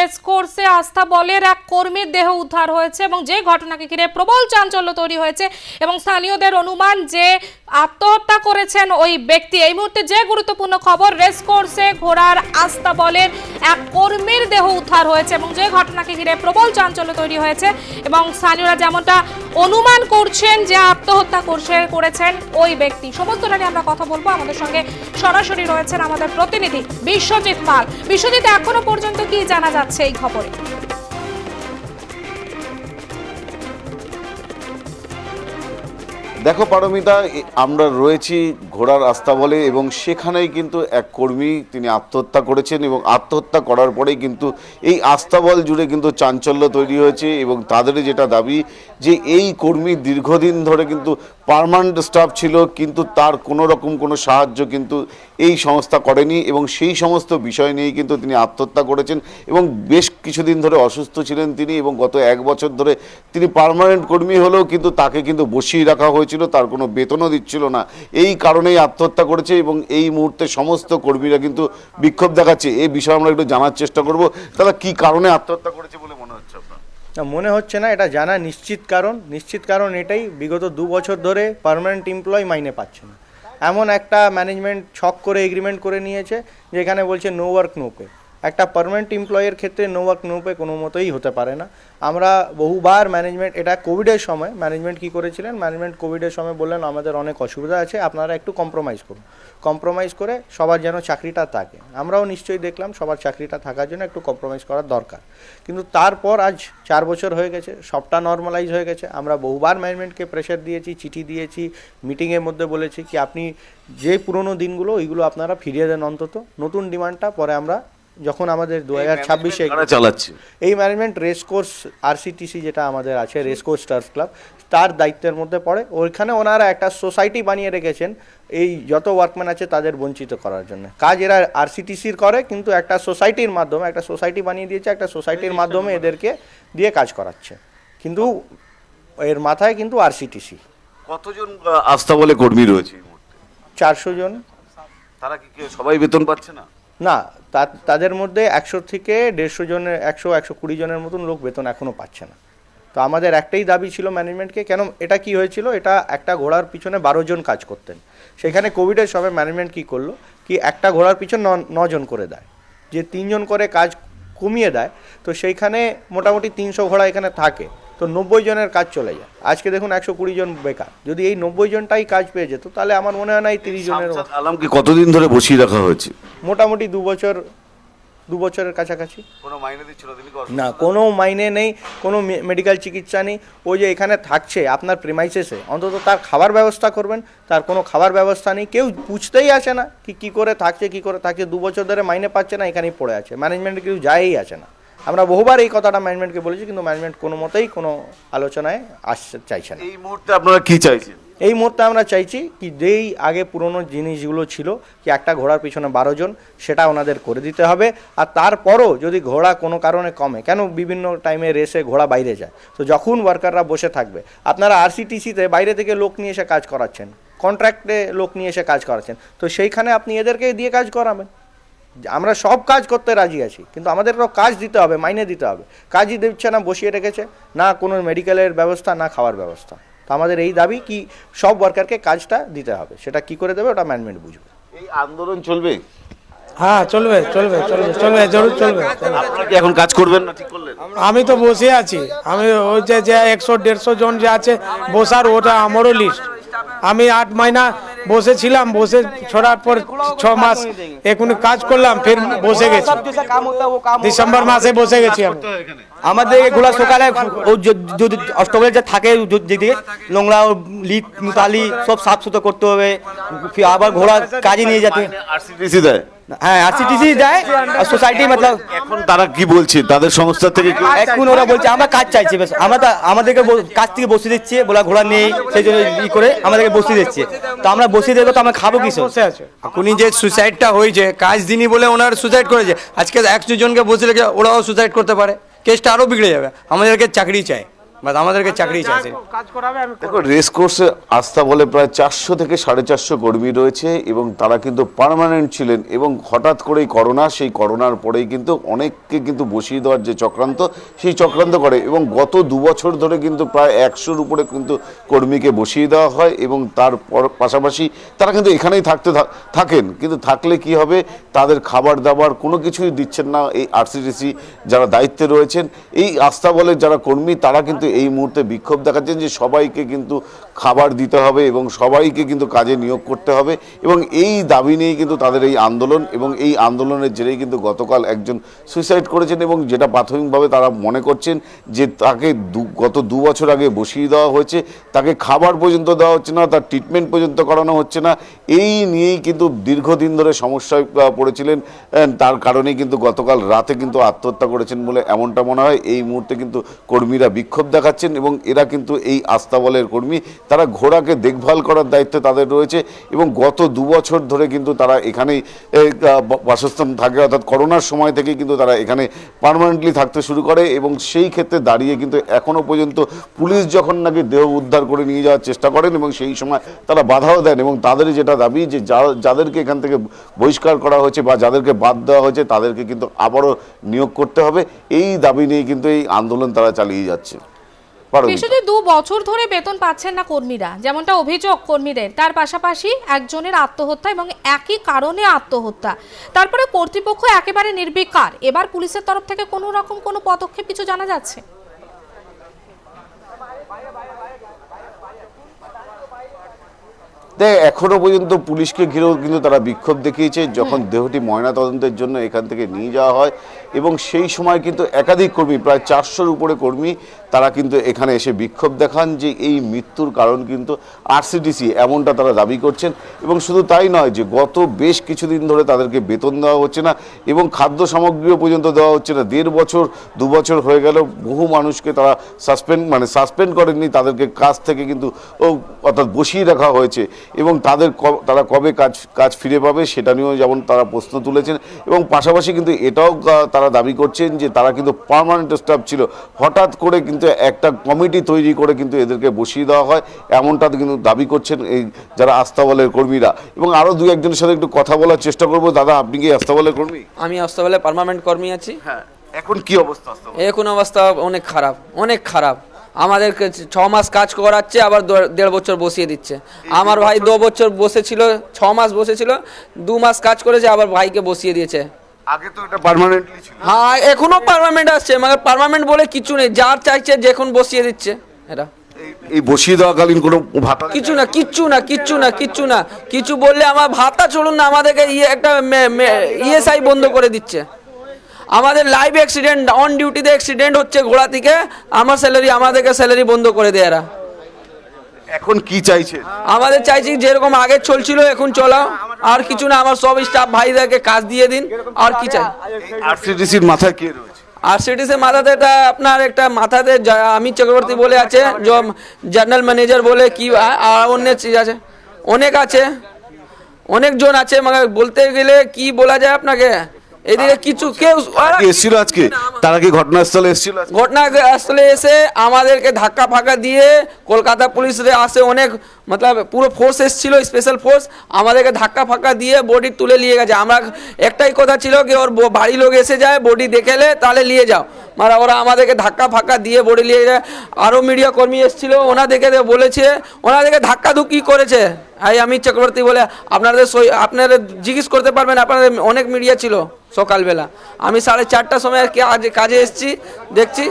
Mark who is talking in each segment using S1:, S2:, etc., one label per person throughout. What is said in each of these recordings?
S1: Race কোর্সে আস্থা বলের এক কর্মীর দেহ উদ্ধার হয়েছে এবং যে ঘটনাকে ঘিরে প্রবল চাঞ্চল্য তৈরি হয়েছে এবং স্থানীয়দের অনুমান যে আত্মহত্যা করেছেন ওই ব্যক্তি। এই মুহূর্তে যে গুরুত্বপূর্ণ খবর, রেস কোর্সে ঘোড়ার আস্থা বলের এক কর্মীর দেহ উদ্ধার হয়েছে এবং যে ঘটনাকে ঘিরে প্রবল চাঞ্চল্য তৈরি হয়েছে এবং স্থানীয়রা যেমনটা অনুমান করছেন যে আত্মহত্যা করছে, করেছেন ওই ব্যক্তি। সমস্তটা নিয়ে আমরা কথা বলব। আমাদের সঙ্গে সরাসরি রয়েছেন আমাদের প্রতিনিধি বিশ্বজিৎ পাল। বিশ্বজিৎ, এখনও পর্যন্ত কি জানা যাচ্ছে? এই খবরে।
S2: দেখো পারমিতা আমরা রয়েছি ঘোড়ার রাস্তা বলে এবং সেখানেই কিন্তু এক কর্মী তিনি আত্মহত্যা করেছেন এবং আত্মহত্যা করার পরেই কিন্তু এই আস্তাবল জুড়ে কিন্তু চাঞ্চল্য তৈরি হয়েছে এবং তাদের যেটা দাবি যে এই কর্মী দীর্ঘদিন ধরে কিন্তু পার্মানেন্ট স্টাফ ছিল কিন্তু তার কোনো রকম কোনো সাহায্য কিন্তু এই সংস্থা করেনি এবং সেই সমস্ত বিষয় নিয়েই কিন্তু তিনি আত্মহত্যা করেছেন এবং বেশ কিছুদিন ধরে অসুস্থ ছিলেন তিনি এবং গত এক বছর ধরে তিনি পার্মানেন্ট কর্মী হলেও কিন্তু তাকে কিন্তু বসিয়ে রাখা হয়েছিল, তার কোনো বেতনও দিচ্ছিল না। এই কারণেই আত্মহত্যা করেছে এবং এই মুহূর্তে সমস্ত কর্মীরা কিন্তু বিক্ষোভ দেখাচ্ছে। এই বিষয়ে আমরা একটু জানার চেষ্টা করব। তারা কি কারণে আত্মহত্যা করেছে বলে মনে হচ্ছে আপনার?
S3: মনে হচ্ছে না, এটা জানা নিশ্চিত কারণ। নিশ্চিত কারণ এটাই, বিগত দু বছর ধরে পার্মানেন্ট এমপ্লয় মাইনে পাচ্ছে না। এমন একটা ম্যানেজমেন্ট ছক করে এগ্রিমেন্ট করে নিয়েছে, যেখানে বলছে নো ওয়ার্ক নো পে একটা পার্মানেন্ট এমপ্লয়ের ক্ষেত্রে নো ওয়ার্ক নো পে কোনো মতোই হতে পারে না। আমরা বহুবার ম্যানেজমেন্ট এটা কোভিডের সময় ম্যানেজমেন্ট কী করেছিলেন? ম্যানেজমেন্ট কোভিডের সময় বললেন, আমাদের অনেক অসুবিধা আছে, আপনারা একটু কম্প্রোমাইজ করুন। কম্প্রোমাইজ করে সবার যেন চাকরিটা থাকে। আমরাও নিশ্চয়ই দেখলাম সবার চাকরিটা থাকার জন্য একটু কম্প্রোমাইজ করার দরকার। কিন্তু তারপর আজ চার বছর হয়ে গেছে, সবটা নর্মালাইজ হয়ে গেছে। আমরা বহুবার ম্যানেজমেন্টকে প্রেশার দিয়েছি, চিঠি দিয়েছি মিটিংয়ের মধ্যে বলেছি কি, আপনি যে পুরনো দিনগুলো, ওইগুলো আপনারা ফিরিয়ে দেন অন্তত। নতুন ডিমান্ডটা পরে আমরা যখন আমাদের দু হাজার ছাব্বিশে
S2: চালাচ্ছে?
S3: এই ম্যানেজমেন্ট রেস কোর্স আরসিটিসি যেটা আমাদের আছে রেস কোর্স টার্ফ ক্লাব তার দায়িত্বের মধ্যে পড়ে। ওইখানে ওনারা একটা সোসাইটি বানিয়ে রেখেছেন এই যত ওয়ার্কম্যান আছে তাদের বঞ্চিত করার জন্য। কাজ এরা আরসিটিসির করে কিন্তু একটা সোসাইটির মাধ্যমে একটা সোসাইটি বানিয়ে দিয়েছে একটা সোসাইটির মাধ্যমে এদেরকে দিয়ে কাজ করাচ্ছে। কিন্তু এর মাথায় কিন্তু আরসিটিসি
S2: কতজন আস্থা বলে কর্মী রয়েছে
S3: চারশো জন।
S2: তারা কি সবাই বেতন পাচ্ছে না?
S3: না তাদের মধ্যে একশো থেকে দেড়শো জনের, একশো একশো কুড়ি জনের মতন লোক বেতন এখনও পাচ্ছে না। তো আমাদের একটাই দাবি ছিল ম্যানেজমেন্টকে, কেন এটা কি হয়েছিল? এটা একটা ঘোড়ার পিছনে বারো জন কাজ করতেন। সেখানে কোভিডের সময় ম্যানেজমেন্ট কি করল? কি একটা ঘোড়ার পিছনে নজন করে দেয়। যে তিনজন করে কাজ কমিয়ে দেয়, তো সেইখানে মোটামুটি তিনশো ঘোড়া এখানে থাকে। তো নব্বই জনের কাজ চলে যায়। আজকে দেখুন একশো কুড়ি জন বেকার। যদি এই নব্বই জনটাই কাজ পেয়ে যেত তাহলে আমার মনে হয় না এই তিরিশ জনের
S2: আলমকে কতদিন ধরে বসিয়ে রাখা হয়েছে?
S3: মোটামুটি দু বছর দু বছরের কাছাকাছি।
S2: কোনো মাইনে দিচ্ছিল
S3: না কোনো মাইনে নেই কোনো মেডিকেল চিকিৎসা নেই। ও যে এখানে থাকছে আপনার প্রেমাইসেসে অন্তত তার খাবার ব্যবস্থা করবেন তার কোনো খাবার ব্যবস্থা নেই। কেউ বুঝতেই আসে না কি কী করে থাকছে কী করে থাকছে। দু বছর ধরে মাইনে পাচ্ছে না এখানেই পড়ে আছে। ম্যানেজমেন্ট কেউ যায়ই আসে না। আমরা বহুবার এই কথাটা ম্যানেজমেন্টকে বলেছি কিন্তু ম্যানেজমেন্ট কোনো মতেই কোনো আলোচনায় আসতে চাইছে না।
S2: এই মুহূর্তে আপনারা কি চাইছেন?
S3: এই মুহূর্তে আমরা চাইছি কি যেই আগে পুরনো জিনিসগুলো ছিল কি একটা ঘোড়ার পিছনে বারো জন সেটা ওনাদের করে দিতে হবে। আর তারপরও যদি ঘোড়া কোনো কারণে কমে কেন বিভিন্ন টাইমে রেসে ঘোড়া বাইরে যায়? তো যখন ওয়ার্কাররা বসে থাকবে আপনারা আরসিটিসিতে বাইরে থেকে লোক নিয়ে এসে কাজ করাচ্ছেন কন্ট্রাক্টে লোক নিয়ে এসে কাজ করাচ্ছেন তো সেইখানে আপনি এদেরকে দিয়ে কাজ করাবেন। আমরা সব কাজ করতে রাজি আছি কিন্তু আমাদেরকেও কাজ দিতে হবে মাইনে দিতে হবে। কাজই দিচ্ছে না বসিয়ে রেখেছে না কোনো মেডিকেলের ব্যবস্থা না খাওয়ার ব্যবস্থা। তো আমাদের এই দাবি কি সব ওয়ার্কারকে কাজটা দিতে হবে সেটা কি করে দেবে ওটা ম্যানেজমেন্ট বুঝবে।
S2: এই আন্দোলন চলবে?
S4: হ্যাঁ চলবে চলবে চলবে চলবে জরুর চলবে।
S2: এখন কাজ করবেন না ঠিক করলেন?
S4: আমি তো বসে আছি আমি ওই যে যে একশো দেড়শো জন যে আছে বসার ওটা আমারও লিস্ট আমি আট মাইনা বসেছিলাম বসে ছড়ার পর ছ মাস এখন কাজ করলাম ফের বসে গেছি। ডিসেম্বর মাসে বসে গেছি আমি।
S5: আমাদের ঘোড়া সকালে যদি অষ্টমের যা থাকে য- যদি নোংরা ও লিট মুতালি সব সাফ সুতো করতে হবে। আবার ঘোড়া কাজে নিয়ে যেতে
S2: আরসিটিসি দেয়?
S5: হ্যাঁ আরসিটিসি দেয়। আর সোসাইটি মতলব
S2: এখন তারা কি বলছে? তাদের সংস্থা থেকে
S5: এখন ওরা বলছে আমরা কাজ চাইছি বেশ। আমরা আমাদেরকে কাজ থেকে বসিয়ে দিচ্ছে বলা ঘোড়া নেই সেই জন্য ই করে আমাদেরকে বসিয়ে দিচ্ছে। তো আমরা বসিয়ে দেবে তো আমি খাব কি
S4: উনি আছে।
S6: যে সুইসাইডটা হয়েছে কাজ দিনই বলে ওনার সুইসাইড করেছে। আজকে একশো জনকে বসে রেখে ওরাও সুইসাইড করতে পারে? কেসটা আরও বিগড়ে যাবে। আমাদেরকে চাকরি চাই। বাট আমাদেরকে চাকরি চাইছে।
S2: দেখো রেস কোর্সে আস্থা বলে প্রায় চারশো থেকে সাড়ে চারশো কর্মী রয়েছে এবং তারা কিন্তু পার্মানেন্ট ছিলেন এবং হঠাৎ করেই করোনা সেই করোনার পরেই কিন্তু অনেককে কিন্তু বসিয়ে দেওয়ার যে চক্রান্ত সেই চক্রান্ত করে এবং গত দু বছর ধরে কিন্তু প্রায় একশোর উপরে কিন্তু কর্মীকে বসিয়ে দেওয়া হয় এবং তার পাশাপাশি তারা কিন্তু এখানেই থাকতে থা- থাকেন। কিন্তু থাকলে কি হবে? তাদের খাবার দাবার কোনো কিছুই দিচ্ছেন না এই আরসিটিসি যারা দায়িত্বে রয়েছেন। এই আস্থা বলে যারা কর্মী তারা কিন্তু এই মুহূর্তে বিক্ষোভ দেখাচ্ছেন যে সবাইকে কিন্তু খাবার দিতে হবে এবং সবাইকে কিন্তু কাজে নিয়োগ করতে হবে এবং এই দাবি নিয়েই কিন্তু তাদের এই আন্দোলন এবং এই আন্দোলনের জেরেই কিন্তু গতকাল একজন সুইসাইড করেছেন এবং যেটা প্রাথমিকভাবে তারা মনে করছেন যে তাকে গত দু বছর আগে বসিয়ে দেওয়া হয়েছে, তাকে খাবার পর্যন্ত দেওয়া হচ্ছে না, তার ট্রিটমেন্ট পর্যন্ত করানো হচ্ছে না, এই নিয়েই কিন্তু দীর্ঘদিন ধরে সমস্যায় পড়েছিলেন তার কারণেই কিন্তু গতকাল রাতে কিন্তু আত্মহত্যা করেছেন বলে এমনটা মনে হয়। এই মুহূর্তে কিন্তু কর্মীরা বিক্ষোভ দেখাচ্ছেন এবং এরা কিন্তু এই আস্তাবলের কর্মী। তারা ঘোড়াকে দেখভাল করার দায়িত্ব তাদের রয়েছে এবং গত দু বছর ধরে কিন্তু তারা এখানেই বাসস্থান থাকে। অর্থাৎ করোনার সময় থেকেই কিন্তু তারা এখানে পার্মানেন্টলি থাকতে শুরু করে এবং সেই ক্ষেত্রে দাঁড়িয়ে কিন্তু এখনও পর্যন্ত পুলিশ যখন নাকি দেহ উদ্ধার করে নিয়ে যাওয়ার চেষ্টা করেন এবং সেই সময় তারা বাধাও দেন এবং তাদের যেটা দাবি যা- যাদেরকে এখান থেকে বহিষ্কার করা হয়েছে বা যাদেরকে বাদ দেওয়া হয়েছে তাদেরকে কিন্তু আবারও নিয়োগ করতে হবে। এই দাবি নিয়ে কিন্তু এই আন্দোলন তারা চালিয়ে যাচ্ছে। পারমিতা।
S1: দু বছর ধরে বেতন পাচ্ছেন না কর্মীরা যেমনটা অভিযোগ কর্মীদের। তার পাশাপাশি একজনের আত্মহত্যা এবং একই কারণে আত্মহত্যা। তারপরে কর্তৃপক্ষ একেবারে নির্বিকার। এবার পুলিশের তরফ থেকে কোনো রকম কোনো পদক্ষেপ কিছু জানা যাচ্ছে?
S2: দেখ এখনও পর্যন্ত পুলিশকে ঘিরেও কিন্তু তারা বিক্ষোভ দেখিয়েছে যখন দেহটি ময়না তদন্তের জন্য এখান থেকে নিয়ে যাওয়া হয় এবং সেই সময় কিন্তু একাধিক কর্মী প্রায় চারশোর উপরে কর্মী তারা কিন্তু এখানে এসে বিক্ষোভ দেখান যে এই মৃত্যুর কারণ কিন্তু আরসিডিসি এমনটা তারা দাবি করছেন এবং শুধু তাই নয় যে গত বেশ কিছুদিন ধরে তাদেরকে বেতন দেওয়া হচ্ছে না এবং খাদ্য সামগ্রীও পর্যন্ত দেওয়া হচ্ছে না। দেড় বছর দু বছর হয়ে গেল বহু মানুষকে তারা সাসপেন্ড মানে সাসপেন্ড করেননি তাদেরকে কাজ থেকে কিন্তু ও অর্থাৎ বসিয়ে রাখা হয়েছে। এবং তাদের ক- তারা কবে কাজ কাজ ফিরে পাবে সেটা নিয়েও যেমন তারা প্রশ্ন তুলেছেন। এবং পাশাপাশি কিন্তু এটাও তারা দাবি করছেন যে তারা কিন্তু পারমানেন্ট স্টাফ ছিল। হঠাৎ করে কিন্তু একটা কমিটি তৈরি করে কিন্তু এদেরকে বসিয়ে দেওয়া হয় এমনটা কিন্তু দাবি করছেন এই যারা আস্তাবলের কর্মীরা। এবং আরও দু একজনের সাথে একটু কথা বলার চেষ্টা করব। দাদা আপনি কি আস্তাবলের কর্মী?
S7: আমি অস্তবেলে পার্মানেন্ট কর্মী আছি।
S2: হ্যাঁ এখন কি অবস্থা
S7: এখন অবস্থা অনেক খারাপ অনেক খারাপ। আমাদেরকে ছ মাস কাজ করাচ্ছে আবার দেড় বছর বসিয়ে দিচ্ছে। আমার ভাই দু বছর বসেছিল ছ মাস বসেছিল দু মাস কাজ করেছে আবার ভাইকে বসিয়ে দিয়েছে।
S2: আগে তো এটা পার্মানেন্টলি ছিল।
S7: হ্যাঁ এখনও পার্মানেন্ট আসছে মানে পার্মানেন্ট বলে কিছু নেই যার চাইছে যখন বসিয়ে দিচ্ছে এটা
S2: এই- এই বসিয়ে দেওয়াকালীন কোনো ভাতা
S7: কিছু না কিচ্ছু না কিচ্ছু না কিচ্ছু না। কিছু বললে আমার ভাতা চলুন না আমাদেরকে ইয়ে একটা ইএসআই বন্ধ করে দিচ্ছে। আমাদের লাইভ অ্যাক্সিডেন্ট অন ডিউটিতে অ্যাক্সিডেন্ট হচ্ছে ঘোড়া থেকে। আমার স্যালারি আমাদেরকে স্যালারি বন্ধ করে দেয় এরা।
S2: এখন কি চাইছে?
S7: আমাদের চাইছি যেরকম আগে চলছিল এখন চলাও। আর কিছু না আমার সব স্টাফ ভাইদেরকে কাজ দিয়ে দিন। আর কি চাই?
S2: আরসিডিসির মাথায় কে রয়েছে?
S7: আর সিটিসে মাথাতে এটা আপনার একটা মাথাতে আমি চক্রবর্তী বলে আছে জার্নাল ম্যানেজার বলে কি আর অন্য চিজ আছে। অনেক আছে। অনেকজন আছে মানে বলতে গেলে কি বলা যায় আপনাকে? এদিকে কিছু কেউ
S2: এসেছিল আজকে? তারা কি ঘটনাস্থলে এসেছিল
S7: ঘটনাস্থলে এসে আমাদেরকে ধাক্কা ফাঁকা দিয়ে কলকাতা পুলিশে আসে অনেক মতলব পুরো ফোর্স এসেছিল স্পেশাল ফোর্স আমাদেরকে ধাক্কা ফাঁকা দিয়ে বডি তুলে নিয়ে গেছে। আমরা একটাই কথা ছিল কি ওর বাড়ি লোক এসে যায় বডি দেখেলে তাহলে নিয়ে যাও। মানে ওরা আমাদেরকে ধাক্কা ফাঁকা দিয়ে বডি নিয়ে যায়। আরও মিডিয়া কর্মী এসেছিল ওনাদেরকে বলেছে ওনাদেরকে ধাক্কা ধুকি করেছে। হাই অমিত চক্রবর্তী বলে আপনাদের আপনারা জিজ্ঞেস করতে পারবেন আপনাদের অনেক মিডিয়া ছিল। সকালবেলা। আমি সাড়ে চারটার সময় আর কি আজ কাজে এসছি দেখছি।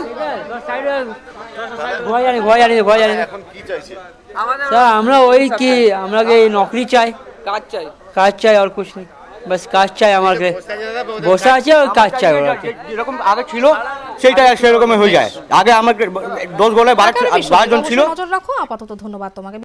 S8: আমরা ওই কি আমরা এই নকরি চাই?
S7: কাজ চাই।
S8: কাজ চাই আর কিছু নেই। বাস কাজ চাই আমাকে বসে আছে আর কাজ চাই ওরা
S5: এরকম আগে ছিল সেইটা সেরকমই হয়ে যায়। আগে আমার দশ গোলায় বারো জন ছিল।
S1: নজর রাখো আপাতত ধন্যবাদ তোমাকে।